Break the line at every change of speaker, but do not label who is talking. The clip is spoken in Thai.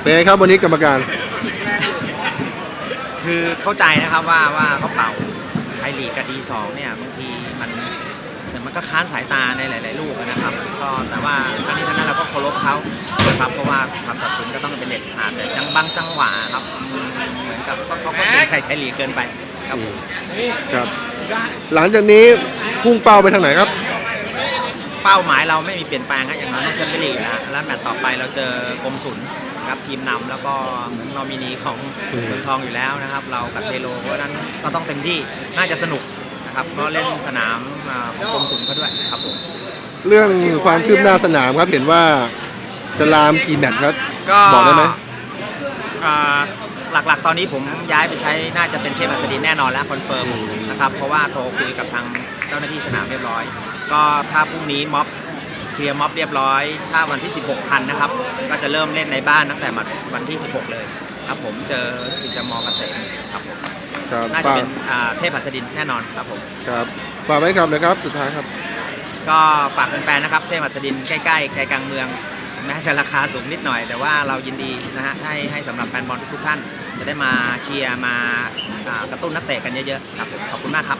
เป็นไงครับวันนี้กรรมการ
คือเข้าใจนะครับว่าว่าเขาเป่าไทยลีกกับดีสองเนี่ยบางทีมันแต่มันก็ค้านสายตาในหลาย ๆ ลูกนะครับ ก็แต่ว่าทั้งนี้ทั้งนั้นเราก็เคารพเขาครับเพราะว่าคำตัดสินก็ต้องเป็นเด็ดขาดแต่จังบางจังหวะครับเหมือนกับก็เขาก็เกรงใจไทยลีกเกินไปครับผม
ครับ หลังจากนี้พุ่งเป้าไปทางไหนครับ
เป้าหมายเราไม่มีเปลี่ยนแปลงครับอย่างน้อยต้องแชมป์ไปลีกอยู่แล้วและแมตต์ต่อไปเราเจอกรมศุลครับทีมนำแล้วก็เหมือนนอมินีของ
อืม
เมืองทองอยู่แล้วนะครับ เรากับเทโลเพราะฉะนั้นก็ต้องเต็มที่น่าจะสนุกนะครับเพราะเล่นสนามอ่าของกรมศุลเขาด้วยครับผม
เรื่องความคืบหน้าสนามครับเห็นว่าจะลามกี่แมตช์ครับ
ก็
บอกได้ไหม
อ่า หลักๆ ตอนนี้ผมย้ายไปใช้น่าจะเป็นเทพอัสดินแน่นอนแล้วคอนเฟิร์มนะครับเพราะว่าโทรคุยกับทางเจ้าหน้าที่สนามเรียบร้อย ก็ถ้าพรุ่งนี้ม็อบเคลียร์ม็อบเรียบร้อย ถ้าวันที่ 16ทันนะครับ ก็จะเริ่มเล่นในบ้านตั้งแต่วันที่ 16 เลยครับผมเจอสิงห์จะมอเกษมครับผม
ครับ
น่าจะ
ฝาก
เป็นอ่าเทพอัสดินแน่นอนครับผม
ครับฝากไว้ครับนะครับสุดท้ายครับ
ก็ฝากแฟนๆนะครับ เทพอัสดินใกล้ๆใจกลางเมือง แม้จะราคาสูงนิดหน่อย แต่ว่าเรายินดีนะฮะให้ให้สำหรับแฟนบอลทุกท่าน จะได้มาเชียร์มากระตุ้นนักเตะกันเยอะๆครับขอบคุณมากครับ